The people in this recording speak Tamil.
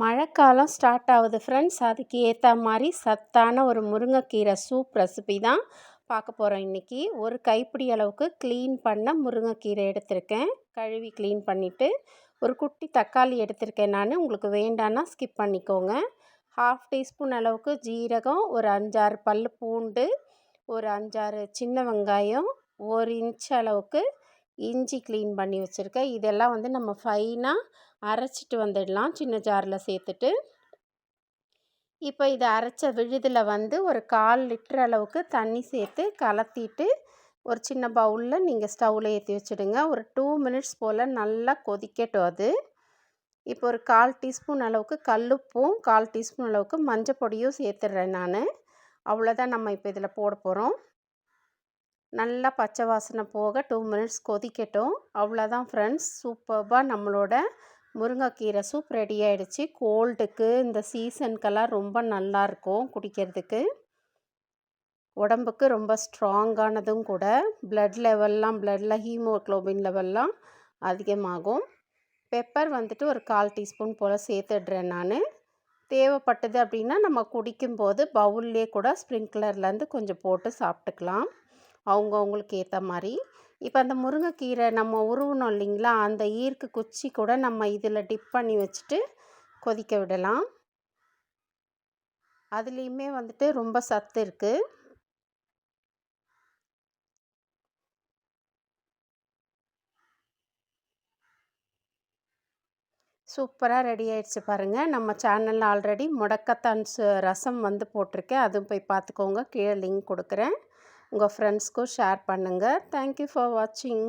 மழைக்காலம் ஸ்டார்ட் ஆகுது ஃப்ரெண்ட்ஸ் அதுக்கு ஏற்ற மாதிரி சத்தான ஒரு முருங்கைக்கீரை சூப் ரெசிபி தான் பார்க்க போகிறோம் இன்றைக்கி ஒரு கைப்பிடி அளவுக்கு க்ளீன் பண்ண முருங்கைக்கீரை எடுத்திருக்கேன். கழுவி க்ளீன் பண்ணிவிட்டு ஒரு குட்டி தக்காளி எடுத்திருக்கேன் நான். உங்களுக்கு வேண்டான்னா ஸ்கிப் பண்ணிக்கோங்க. ஹாஃப் டீஸ்பூன் அளவுக்கு ஜீரகம் ஒரு அஞ்சாறு பல் பூண்டு ஒரு அஞ்சாறு சின்ன வெங்காயம் ஒரு இன்ச் அளவுக்கு இஞ்சி க்ளீன் பண்ணி வச்சுருக்கேன். இதெல்லாம் வந்து நம்ம ஃபைனாக அரைச்சிட்டு வந்துடலாம். சின்ன ஜாரில் சேர்த்துட்டு. இப்போ இதை அரைச்ச விழுதில் வந்து ஒரு கால் லிட்டர் அளவுக்கு தண்ணி சேர்த்து கலத்திட்டு ஒரு சின்ன பவுலில் நீங்கள் ஸ்டவ்வில் ஏற்றி வச்சுடுங்க. ஒரு டூ மினிட்ஸ் போல் நல்லா கொதிக்கட்டும் அது. இப்போ ஒரு கால் டீஸ்பூன் அளவுக்கு கல்லுப்பும் கால் டீஸ்பூன் அளவுக்கு மஞ்சள் பொடியும் சேர்த்துட்றேன் நான். அவ்வளோதான் நம்ம இப்போ இதில் போட போகிறோம் நல்லா பச்சை வாசனை போக டூ மினிட்ஸ் கொதிக்கட்டும். அவ்வளோதான் ஃப்ரெண்ட்ஸ் சூப்பர்பாக நம்மளோட முருங்கைக்கீரை சூப் ரெடி ஆகிடுச்சு கோல்டுக்கு இந்த சீசனுக்கெல்லாம் ரொம்ப நல்லாயிருக்கும் குடிக்கிறதுக்கு. உடம்புக்கு ரொம்ப ஸ்ட்ராங்கானதும் கூட ப்ளட் லெவல்லாம் ப்ளட்டில் ஹீமோக்ளோபின் லெவல்லாம் அதிகமாகும். பெப்பர் வந்துட்டு ஒரு கால் டீஸ்பூன் போல் சேர்த்துடுறேன் நான். தேவைப்பட்டது அப்படின்னா நம்ம குடிக்கும்போது பவுல்லே கூட ஸ்ப்ரிங்க்லர்லேருந்து கொஞ்சம் போட்டு சாப்பிட்டுக்கலாம். அவங்கவுங்களுக்கு ஏற்ற மாதிரி இப்போ அந்த முருங்கைக்கீரை நம்ம உருவணும் இல்லைங்களா? அந்த ஈர்க்கு குச்சி கூட நம்ம இதில் டிப் பண்ணி வச்சுட்டு கொதிக்க விடலாம். அதுலேயுமே வந்துட்டு ரொம்ப சத்து இருக்குது சூப்பராக ரெடி ஆயிடுச்சு பாருங்கள் நம்ம சேனலில் ஆல்ரெடி முடக்கத்தான் ரசம் வந்து போட்டிருக்கேன். அதுவும் போய் பார்த்துக்கோங்க கீழே லிங்க் கொடுக்குறேன். உங்கள் ஃப்ரெண்ட்ஸ்க்கும் ஷேர் பண்ணுங்கள் தேங்க்யூ ஃபார் வாட்சிங்